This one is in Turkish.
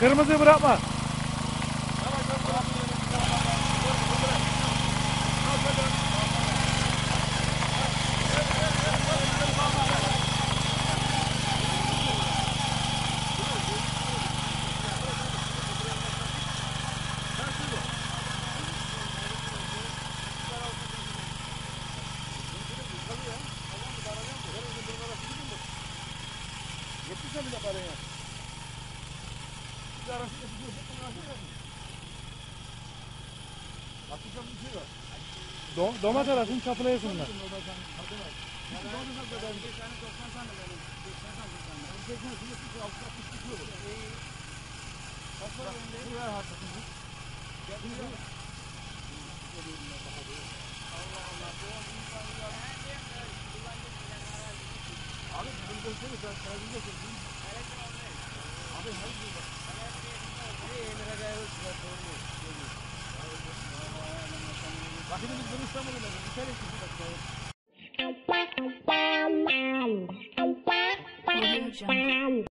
Kırmızı bırakma. Çıksa bile paraya. Bir arası yapıyorsun. Atacağım bir şey var. Dom domat arasın çapılaya sunlar. Kaç para önde? Buraya harcatın. Gel buraya. Audio Jungle.